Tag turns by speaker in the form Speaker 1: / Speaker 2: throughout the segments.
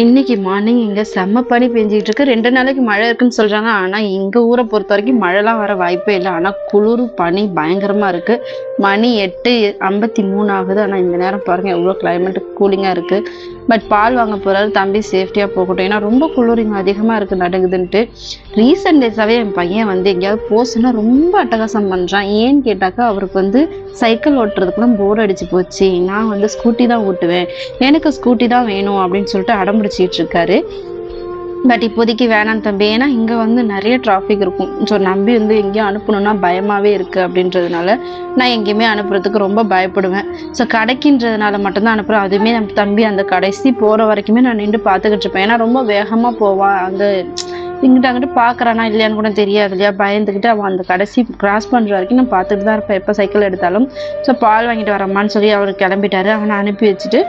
Speaker 1: இன்னைக்கு மார்னிங் இங்க செம்ம பனி பெஞ்சிட்டு இருக்கு. ரெண்டு நாளைக்கு மழை இருக்குன்னு சொல்றாங்க. ஆனா எங்கள் ஊரை பொறுத்த வரைக்கும் மழைலாம் வர வாய்ப்பே இல்லை. ஆனா குளிர் பனி பயங்கரமா இருக்கு. மணி எட்டு ஐம்பத்தி மூணு ஆகுது. ஆனா இந்த நேரம் பாருங்க எவ்வளோ கிளைமேட் கூலிங்கா இருக்கு. பட் பால் வாங்க போகிறாரு தம்பி சேஃப்டியாக போகட்டும். ஏன்னா ரொம்ப குளிரிங்க அதிகமாக இருக்குது நடக்குதுன்ட்டு. ரீசெண்ட் டேஸாகவே என் பையன் வந்து எங்கேயாவது போச்சுன்னா ரொம்ப அட்டகாசம் பண்ணுறான் ஏன்னு கேட்டாக்கா அவருக்கு வந்து சைக்கிள் ஓட்டுறதுக்குலாம் போர் அடிச்சு போச்சு. நான் வந்து ஸ்கூட்டி தான் ஓட்டுவேன். எனக்கு ஸ்கூட்டி தான் வேணும் அப்படின்னு சொல்லிட்டு அடம் பிடிச்சிட்டு இருக்காரு. பட் இப்போதைக்கு வேணாம் தம்பி. ஏன்னா இங்கே வந்து நிறைய டிராஃபிக் இருக்கும். ஸோ நம்பி வந்து எங்கேயும் அனுப்பணும்னா பயமாகவே இருக்குது அப்படின்றதுனால நான் எங்கேயுமே அனுப்புறதுக்கு ரொம்ப பயப்படுவேன். ஸோ கடைக்குன்றதுனால மட்டும்தான் அனுப்புகிறேன் அதுவுமே நம்ம தம்பி அந்த கடைசி போகிற வரைக்குமே நான் நின்று பார்த்துக்கிட்டு இருப்பேன். ஏன்னா ரொம்ப வேகமாக போவான் அங்கே இங்கிட்ட அங்கிட்ட பார்க்குறானா இல்லையான்னு கூட தெரியாது இல்லையா? பயந்துக்கிட்டு அவன் அந்த கடைசி கிராஸ் பண்ணுற வரைக்கும் நான் பார்த்துட்டு தான் இருப்பேன். எப்போ சைக்கிள் எடுத்தாலும். ஸோ பால் வாங்கிட்டு வரம்மான்னு சொல்லி அவர் கிளம்பிட்டாரு. அவனை அனுப்பி வச்சுட்டு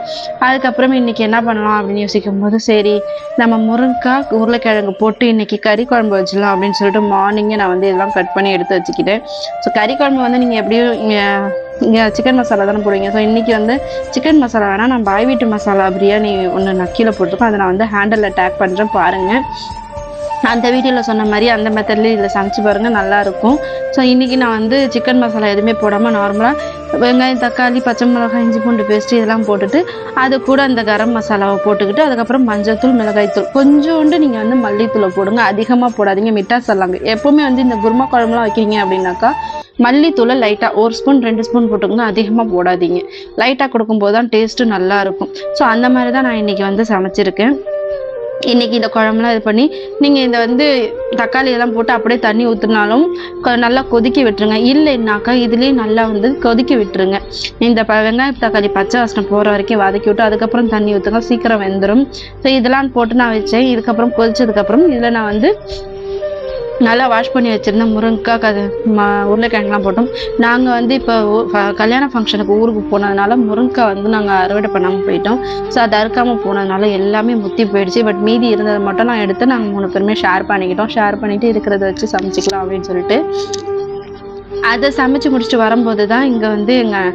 Speaker 1: அதுக்கப்புறம் இன்றைக்கி என்ன பண்ணலாம் அப்படின்னு யோசிக்கும் போது சரி நம்ம முருங்கைக்காய் உருளைக்கிழங்கு போட்டு இன்றைக்கி கறி குழம்பு வச்சிடலாம் அப்படின்னு சொல்லிட்டு மார்னிங்கே நான் வந்து இதெல்லாம் கட் பண்ணி எடுத்து வச்சுக்கிட்டேன். ஸோ கறி குழம்பு வந்து நீங்கள் எப்படியும் இங்கே இங்கே சிக்கன் மசாலா தானே போடுவீங்க. ஸோ இன்றைக்கி வந்து சிக்கன் மசாலா வேணால் நான் பாய் வீட்டு மசாலா பிரியாணி ஒன்று நான் கீழே போட்டிருக்கோம். அதை நான் வந்து ஹேண்டலில் டேக் பண்ணுறேன் பாருங்கள் அந்த வீடியோவில் சொன்ன மாதிரி அந்த மெத்தட்லேயும் இதில் சமைச்சு பாருங்கள் நல்லாயிருக்கும் ஸோ இன்றைக்கி நான் வந்து சிக்கன் மசாலா எதுவுமே போடாமல் நார்மலாக வெங்காயம் தக்காளி பச்சை மிளகாய் இஞ்சி பூண்டு பேஸ்ட் இதெல்லாம் போட்டுட்டு அது கூட அந்த கரம் மசாலாவை போட்டுக்கிட்டு அதுக்கப்புறம் மஞ்சத்தூள் மிளகாய்த்தூள் கொஞ்சோண்டு நீங்கள் வந்து மல்லித்தூளை போடுங்க. அதிகமாக போடாதீங்க. மிட்டா சொல்லாங்க எப்போவுமே வந்து இந்த குருமா குழம்புலாம் வைக்கிறீங்க அப்படின்னாக்கா மல்லித்தூளை லைட்டாக ஒரு ஸ்பூன் ரெண்டு ஸ்பூன் போட்டுக்கோங்க. அதிகமாக போடாதீங்க. லைட்டாக கொடுக்கும்போது தான் டேஸ்ட்டு நல்லாயிருக்கும் ஸோ அந்த மாதிரி தான் நான் இன்றைக்கி வந்து சமைச்சிருக்கேன். இன்றைக்கி இந்த குழம்புலாம் இது பண்ணி நீங்கள் இந்த வந்து தக்காளி எல்லாம் போட்டு அப்படியே தண்ணி ஊற்றினாலும் நல்லா கொதிக்க விட்டுருங்க. இல்லைன்னாக்கா இதுலேயே நல்லா வந்து கொதிக்க விட்டுருங்க. இந்த ப வெங்காய தக்காளி பச்சை வாசனை போகிற வரைக்கும் வதக்கி விட்டு அதுக்கப்புறம் தண்ணி ஊற்றுங்க சீக்கிரம் வெந்துடும் ஸோ இதெல்லாம் போட்டு நான் வச்சேன். இதுக்கப்புறம் கொதிச்சதுக்கப்புறம் இதில் நான் வந்து நல்லா வாஷ் பண்ணி வச்சுருந்தேன் முருங்கைக்காய் கது உருளைக்கிழங்குலாம் போட்டோம். நாங்கள் வந்து இப்போ கல்யாண ஃபங்க்ஷனுக்கு ஊருக்கு போனதுனால முருங்கைக்காய் வந்து நாங்கள் அறுவடை பண்ணாமல் போயிட்டோம். ஸோ அது அறுக்காமல் போனதுனால எல்லாமே முத்தி போயிடுச்சு. பட் மீதி இருந்ததை மட்டும் நான் எடுத்து நாங்கள் மூணு பேருமே ஷேர் பண்ணிக்கிட்டோம். ஷேர் பண்ணிவிட்டு இருக்கிறத வச்சு சமைச்சிக்கலாம் அப்படின்னு சொல்லிட்டு. அதை சமைச்சு முடிச்சுட்டு வரும்போது தான் இங்கே வந்து எங்கள்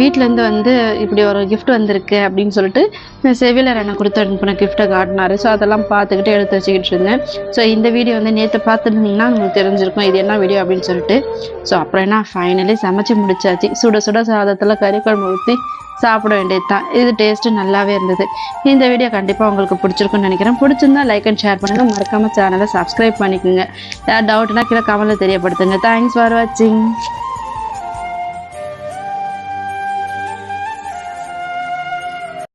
Speaker 1: வீட்டிலேருந்து வந்து இப்படி ஒரு கிஃப்ட் வந்திருக்கு அப்படின்னு சொல்லிட்டு செவிலர் அண்ணன் கொடுத்து அனுப்பின கிஃப்ட்டை காட்டினாரு. ஸோ அதெல்லாம் பார்த்துக்கிட்டு எடுத்து வச்சுக்கிட்டு இருந்தேன். ஸோ இந்த வீடியோ வந்து நேற்று பார்த்துருந்தீங்கன்னா உங்களுக்கு தெரிஞ்சிருக்கும் இது என்ன வீடியோ அப்படின்னு சொல்லிட்டு. ஸோ அப்புறம் என்ன? ஃபைனலி சமைச்சு முடிச்சாச்சு. சுட சுட சாதத்தில் கறி குழம்பு ஊற்றி சாப்பிட வேண்டியது தான் இது டேஸ்ட்டு நல்லாவே இருந்தது. இந்த வீடியோ கண்டிப்பாக உங்களுக்கு பிடிச்சிருக்குன்னு நினைக்கிறேன். பிடிச்சிருந்தா லைக் அண்ட் ஷேர் பண்ணுங்கள் மறக்காமல் சேனலை சப்ஸ்கிரைப் பண்ணிக்கோங்க. ஏதாவது டவுட்னா கீழே கமெண்ட்டில் தெரியப்படுத்துங்க. தேங்க்ஸ் ஃபார் வாட்சிங்